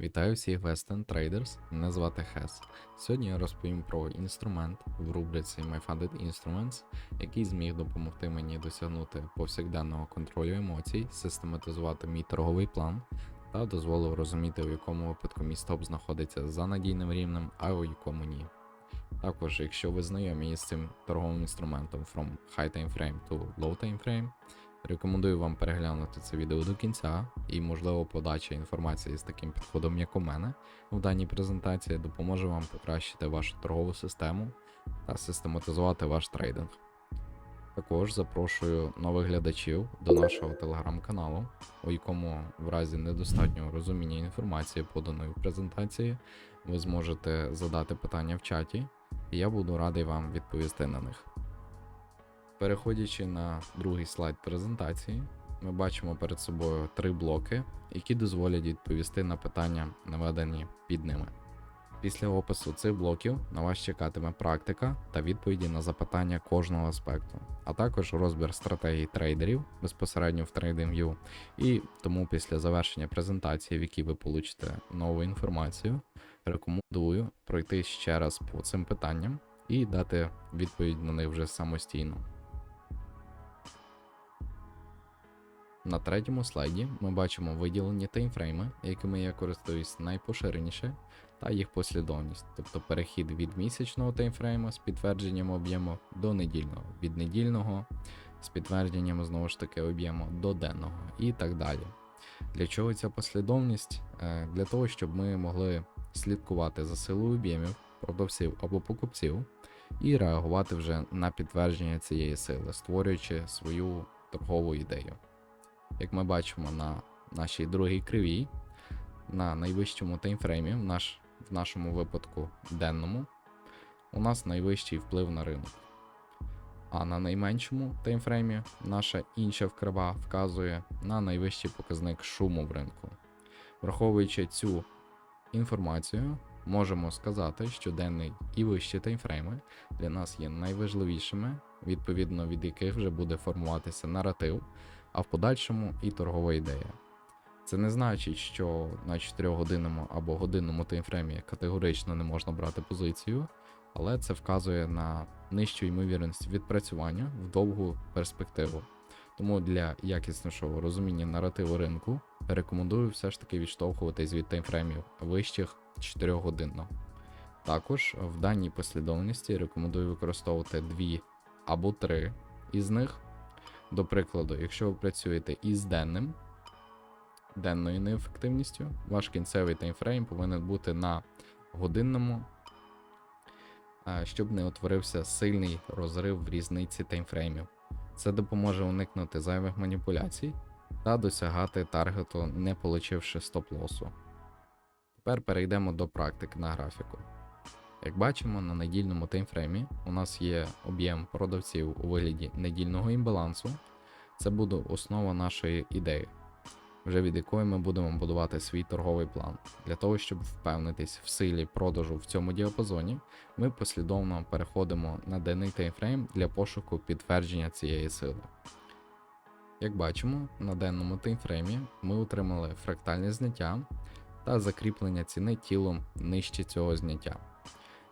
Вітаю всіх Western Traders, мене звати Хес. Сьогодні я розповім про інструмент в рубриці My Funded Instruments, який зміг допомогти мені досягнути повсякденного контролю емоцій, систематизувати мій торговий план та дозволив розуміти, в якому випадку мій стоп знаходиться за надійним рівнем, а у якому ні. Також, якщо ви знайомі із цим торговим інструментом from High Time Frame to Low Time Frame, Рекомендую вам переглянути це відео до кінця, і, можливо, подача інформації з таким підходом, як у мене, в даній презентації допоможе вам покращити вашу торгову систему та систематизувати ваш трейдинг. Також запрошую нових глядачів до нашого телеграм-каналу, у якому в разі недостатнього розуміння інформації, поданої в презентації, ви зможете задати питання в чаті, і я буду радий вам відповісти на них. Переходячи на другий слайд презентації, ми бачимо перед собою три блоки, які дозволять відповісти на питання, наведені під ними. Після опису цих блоків на вас чекатиме практика та відповіді на запитання кожного аспекту, а також розбір стратегій трейдерів безпосередньо в TradingView. І тому після завершення презентації, в якій ви получите нову інформацію, рекомендую пройти ще раз по цим питанням і дати відповідь на них вже самостійно. На третьому слайді ми бачимо виділені таймфрейми, якими я користуюсь найпоширеніше, та їх послідовність, тобто перехід від місячного таймфрейма з підтвердженням об'єму до недільного, від недільного з підтвердженням знову ж таки об'єму до денного і так далі. Для чого ця послідовність? Е, Для того, щоб ми могли слідкувати за силою об'ємів, продавців або покупців, і реагувати вже на підтвердження цієї сили, створюючи свою торгову ідею. Як ми бачимо на нашій другій кривій, на найвищому таймфреймі, в, наш, в нашому випадку денному, у нас найвищий вплив на ринок. А на найменшому таймфреймі наша інша вкрива вказує на найвищий показник шуму в ринку. Враховуючи цю інформацію, можемо сказати, що денний і вищі таймфрейми для нас є найважливішими, відповідно від яких вже буде формуватися наратив а в подальшому і торгова ідея. Це не значить, що на 4-годинному або годинному таймфреймі категорично не можна брати позицію, але це вказує на нижчу ймовірність відпрацювання в довгу перспективу. Тому для якіснішого розуміння наративу ринку рекомендую все ж таки відштовхуватись від таймфреймів вищих 4 годинно. Також в даній послідовності рекомендую використовувати дві або три із них. До прикладу, якщо ви працюєте із денним, денною неефективністю, ваш кінцевий таймфрейм повинен бути на годинному, щоб не утворився сильний розрив в різниці таймфреймів. Це допоможе уникнути зайвих маніпуляцій та досягати таргету, не получивши стоп-лосу. Тепер перейдемо до практики на графіку. Як бачимо, на недільному таймфреймі у нас є об'єм продавців у вигляді недільного імбалансу. Це буде основа нашої ідеї, вже від якої ми будемо будувати свій торговий план. Для того, щоб впевнитись в силі продажу в цьому діапазоні, ми послідовно переходимо на денний таймфрейм для пошуку підтвердження цієї сили. Як бачимо, на денному таймфреймі ми отримали фрактальне зняття та закріплення ціни тілом нижче цього зняття.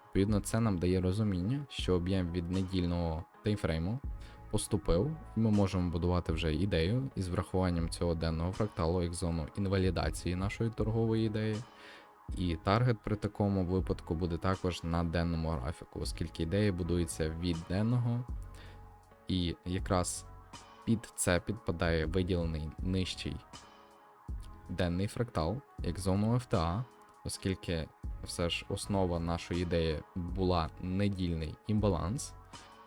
Відповідно, це нам дає розуміння, що об'єм від недільного таймфрейму поступив, і ми можемо будувати вже ідею із врахуванням цього денного фракталу як зону інвалідації нашої торгової ідеї. І таргет при такому випадку буде також на денному графіку, оскільки ідея будується від денного, і якраз під це підпадає виділений нижчий денний фрактал як зону FTA, оскільки все ж основа нашої ідеї була недільний імбаланс,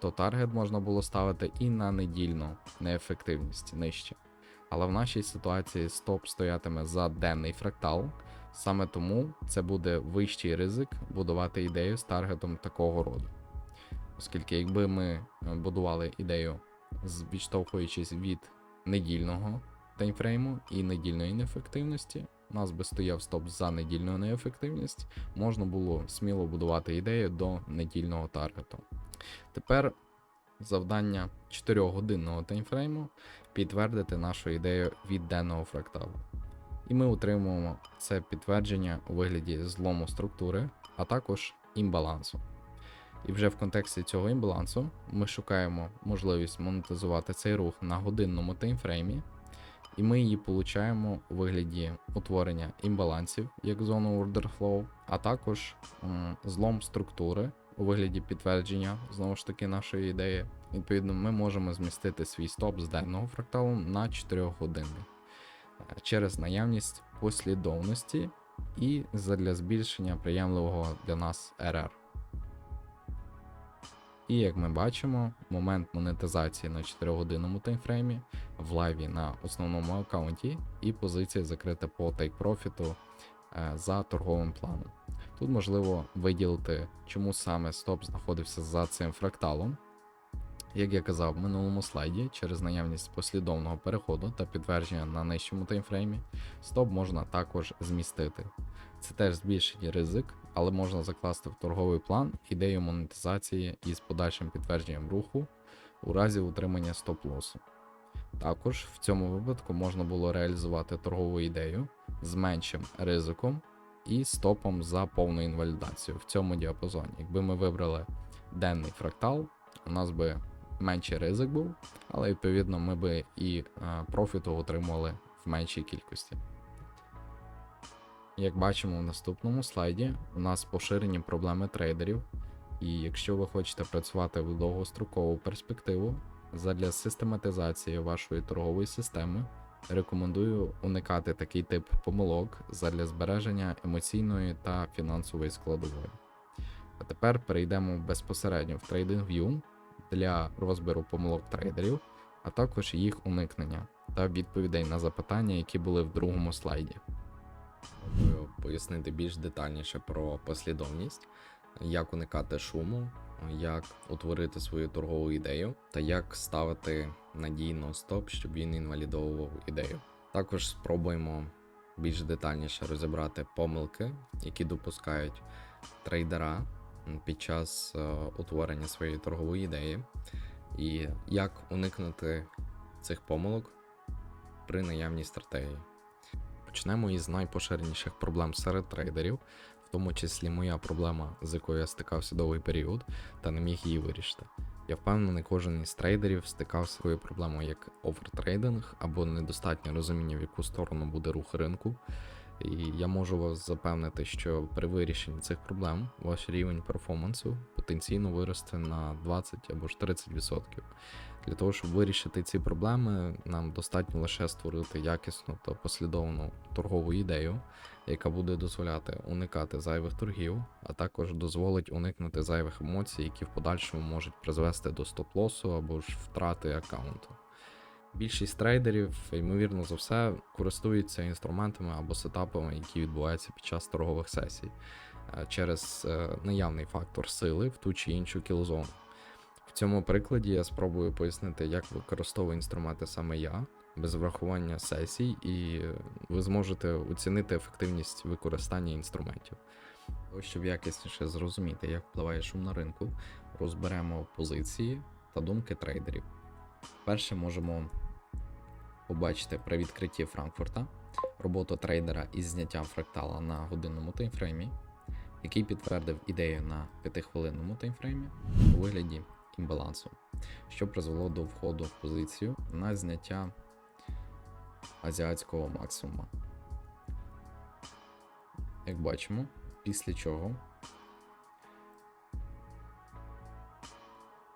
то таргет можна було ставити і на недільну неефективність нижче. Але в нашій ситуації стоп стоятиме за денний фрактал, саме тому це буде вищий ризик будувати ідею з таргетом такого роду. Оскільки, якби ми будували ідею, відштовхуючись від недільного таймфрейму і недільної неефективності, у нас би стояв стоп за недільну неефективність, можна було сміло будувати ідею до недільного таргету. Тепер завдання 4-годинного таймфрейму підтвердити нашу ідею від денного фракталу. І ми отримуємо це підтвердження у вигляді злому структури, а також імбалансу. І вже в контексті цього імбалансу ми шукаємо можливість монетизувати цей рух на годинному таймфреймі, і ми її получаємо у вигляді утворення імбалансів як зону order flow, а також м, злом структури у вигляді підтвердження знову ж таки нашої ідеї. Відповідно, ми можемо змістити свій стоп з денного фракталу на 4 години через наявність послідовності і задля збільшення приємливого для нас RR. І як ми бачимо, момент монетизації на 4-годинному таймфреймі в лайві на основному аккаунті і позиція закрита по тейк-профіту за торговим планом. Тут можливо виділити, чому саме стоп знаходився за цим фракталом. Як я казав в минулому слайді, через наявність послідовного переходу та підтвердження на нижчому таймфреймі, стоп можна також змістити. Це теж збільшить ризик, але можна закласти в торговий план ідею монетизації із подальшим підтвердженням руху у разі утримання стоп-лосу. Також в цьому випадку можна було реалізувати торгову ідею з меншим ризиком і стопом за повну інвалідацію в цьому діапазоні. Якби ми вибрали денний фрактал, у нас би менший ризик був, але відповідно ми би і е, профіту отримували в меншій кількості. Як бачимо в наступному слайді, у нас поширені проблеми трейдерів, і якщо ви хочете працювати в довгострокову перспективу, задля систематизації вашої торгової системи, рекомендую уникати такий тип помилок задля збереження емоційної та фінансової складової. А тепер перейдемо безпосередньо в TradingView для розбіру помилок трейдерів, а також їх уникнення та відповідей на запитання, які були в другому слайді. Пояснити більш детальніше про послідовність, як уникати шуму, як утворити свою торгову ідею та як ставити надійно стоп, щоб він інвалідовував ідею. Також спробуємо більш детальніше розібрати помилки, які допускають трейдера під час е, утворення своєї торгової ідеї, і як уникнути цих помилок при наявній стратегії. Почнемо із найпоширеніших проблем серед трейдерів, тому числі моя проблема, з якою я стикався довгий період, та не міг її вирішити. Я впевнений, кожен із трейдерів стикався з такою проблемою, як овертрейдинг або недостатнє розуміння, в яку сторону буде рух ринку. І я можу вас запевнити, що при вирішенні цих проблем ваш рівень перформансу потенційно виросте на 20 або ж 30%. Для того, щоб вирішити ці проблеми, нам достатньо лише створити якісну та послідовну торгову ідею, яка буде дозволяти уникати зайвих торгів, а також дозволить уникнути зайвих емоцій, які в подальшому можуть призвести до стоп-лосу або ж втрати аккаунту. Більшість трейдерів, ймовірно за все, користуються інструментами або сетапами, які відбуваються під час торгових сесій, е, через е, наявний фактор сили в ту чи іншу кілзону. В цьому прикладі я спробую пояснити, як використовую інструменти саме я, без врахування сесій, і ви зможете оцінити ефективність використання інструментів. Щоб якісніше зрозуміти, як впливає шум на ринку, розберемо позиції та думки трейдерів. Перше можемо побачити при відкритті Франкфурта роботу трейдера із зняттям фрактала на годинному таймфреймі, який підтвердив ідею на 5-хвилинному таймфреймі у вигляді імбалансу, що призвело до входу в позицію на зняття азіатського максимума. Як бачимо, після чого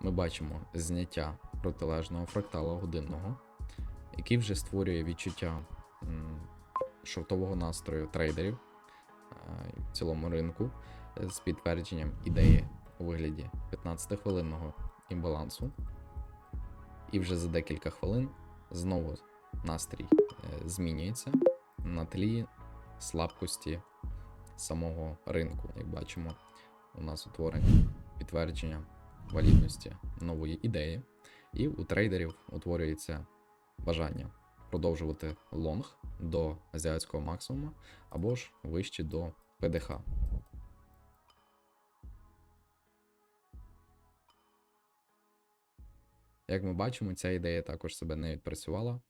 ми бачимо зняття протилежного фрактала годинного, який вже створює відчуття шортового настрою трейдерів е, в цілому ринку е, з підтвердженням ідеї у вигляді 15-хвилинного імбалансу. І вже за декілька хвилин знову настрій е, змінюється на тлі слабкості самого ринку. Як бачимо, у нас утворення підтвердження валідності нової ідеї, і у трейдерів утворюється бажання продовжувати лонг до азіатського максимуму або ж вище до ПДХ. Як ми бачимо, ця ідея також себе не відпрацювала.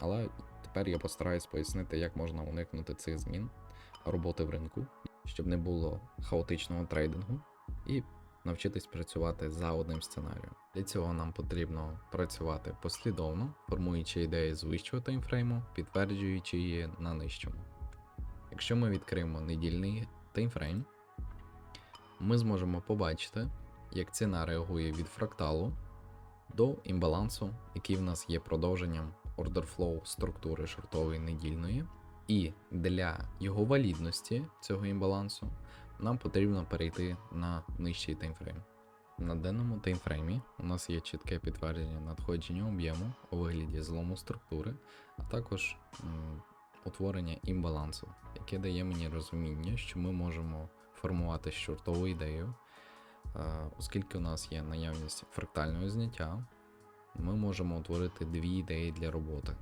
Але тепер я постараюсь пояснити, як можна уникнути цих змін роботи в ринку, щоб не було хаотичного трейдингу, і навчитись працювати за одним сценарієм. Для цього нам потрібно працювати послідовно, формуючи ідеї з вищого таймфрейму, підтверджуючи її на нижчому. Якщо ми відкриємо недільний таймфрейм, ми зможемо побачити, як ціна реагує від фракталу до імбалансу, який в нас є продовженням order flow структури шортової недільної. І для його валідності цього імбалансу нам потрібно перейти на нижчий таймфрейм. На даному таймфреймі у нас є чітке підтвердження надходження об'єму у вигляді злому структури, а також м, утворення імбалансу, яке дає мені розуміння, що ми можемо формувати шортову ідею, оскільки у нас є наявність фрактального зняття, ми можемо утворити дві ідеї для роботи.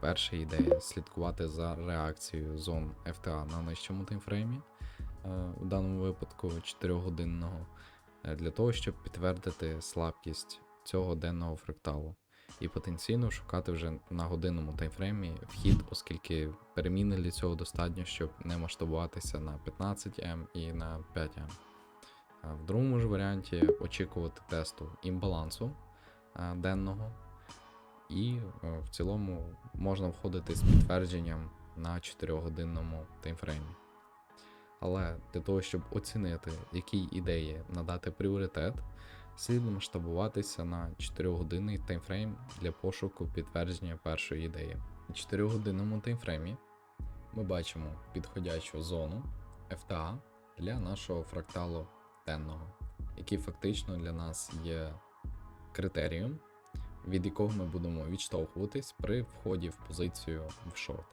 Перша ідея слідкувати за реакцією зон FTA на нижчому таймфреймі, е, у даному випадку 4-годинного, е, для того, щоб підтвердити слабкість цього денного фракталу. І потенційно шукати вже на годинному таймфреймі вхід, оскільки переміни для цього достатньо, щоб не масштабуватися на 15М і на 5М. В другому ж варіанті очікувати тесту імбалансу денного, і е, в цілому можна входити з підтвердженням на 4-годинному таймфреймі. Але для того, щоб оцінити, якій ідеї надати пріоритет, слід масштабуватися на 4-годинний таймфрейм для пошуку підтвердження першої ідеї. У 4-годинному таймфреймі ми бачимо підходячу зону FTA для нашого фракталу денного, який фактично для нас є критерієм, від якого ми будемо відштовхуватись при вході в позицію в шорт.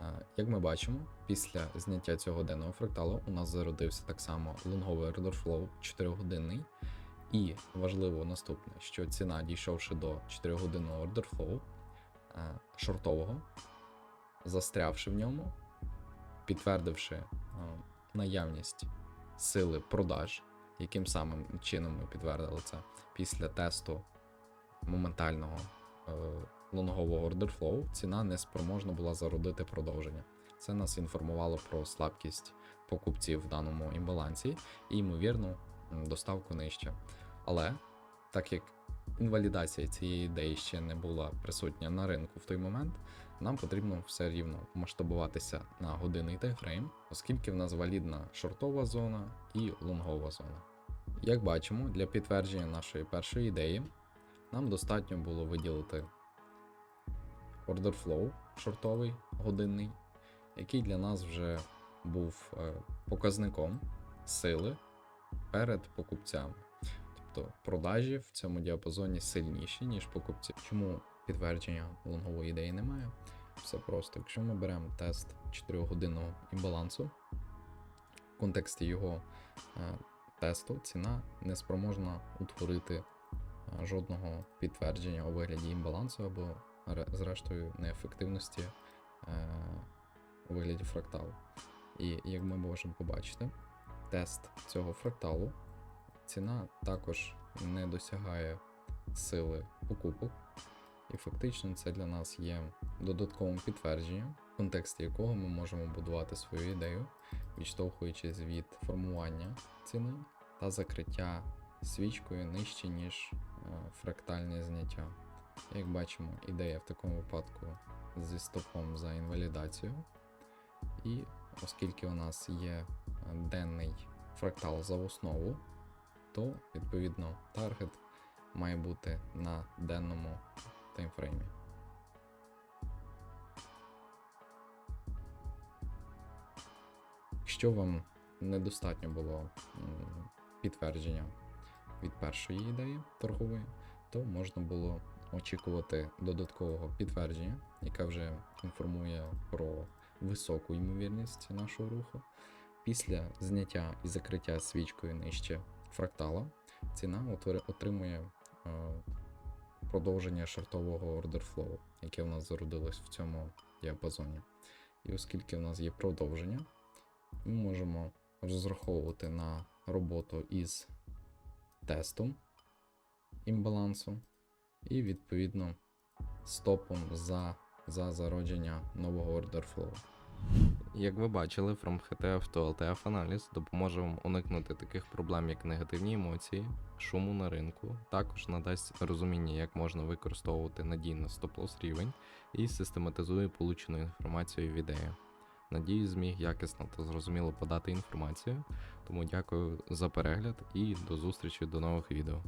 Е, Як ми бачимо, після зняття цього денного фракталу у нас зародився так само лонговий flow 4-годинний. І важливо наступне, що ціна, дійшовши до 4-годинного order flow е, шортового, застрявши в ньому, підтвердивши е, наявність сили продаж, яким самим чином ми підтвердили це після тесту моментального е, лонгового flow, ціна не спроможна була зародити продовження. Це нас інформувало про слабкість покупців в даному імбалансі і, ймовірно, доставку нижче. Але так як інвалідація цієї ідеї ще не була присутня на ринку в той момент, нам потрібно все рівно масштабуватися на годинний таймфрейм, оскільки в нас валідна шортова зона і лонгова зона. Як бачимо, для підтвердження нашої першої ідеї нам достатньо було виділити order flow шортовий годинний, який для нас вже був е, показником сили перед покупцями. Тобто продажі в цьому діапазоні сильніші, ніж покупці. Чому підтвердження лонгової ідеї немає? Все просто. Якщо ми беремо тест 4-годинного імбалансу, в контексті його е, тесту ціна не спроможна утворити е, жодного підтвердження у вигляді імбалансу або зрештою неефективності е, у вигляді фракталу. І як ми можемо побачити, тест цього фракталу ціна також не досягає сили покупок, і фактично це для нас є додатковим підтвердженням, в контексті якого ми можемо будувати свою ідею, відштовхуючись від формування ціни та закриття свічкою нижче, ніж е, фрактальне зняття. Як бачимо, ідея в такому випадку зі стопом за інвалідацію. І оскільки у нас є е, денний фрактал за основу, то відповідно таргет має бути на денному таймфреймі. Якщо вам недостатньо було підтвердження від першої ідеї торгової, то можна було очікувати додаткового підтвердження, яке вже інформує про високу ймовірність нашого руху. Після зняття і закриття свічкою нижче фрактала, ціна отримує е, продовження шортового order flow, яке в нас зародилось в цьому діапазоні. І оскільки в нас є продовження, ми можемо розраховувати на роботу із тестом імбалансу і відповідно стопом за за зародження нового order flow. Як ви бачили, From HTF to LTF аналіз допоможе вам уникнути таких проблем, як негативні емоції, шуму на ринку, також надасть розуміння, як можна використовувати надійно стоп-лосс рівень і систематизує получену інформацію в ідею. Надіюсь, зміг якісно та зрозуміло подати інформацію. Тому дякую за перегляд і до зустрічі до нових відео.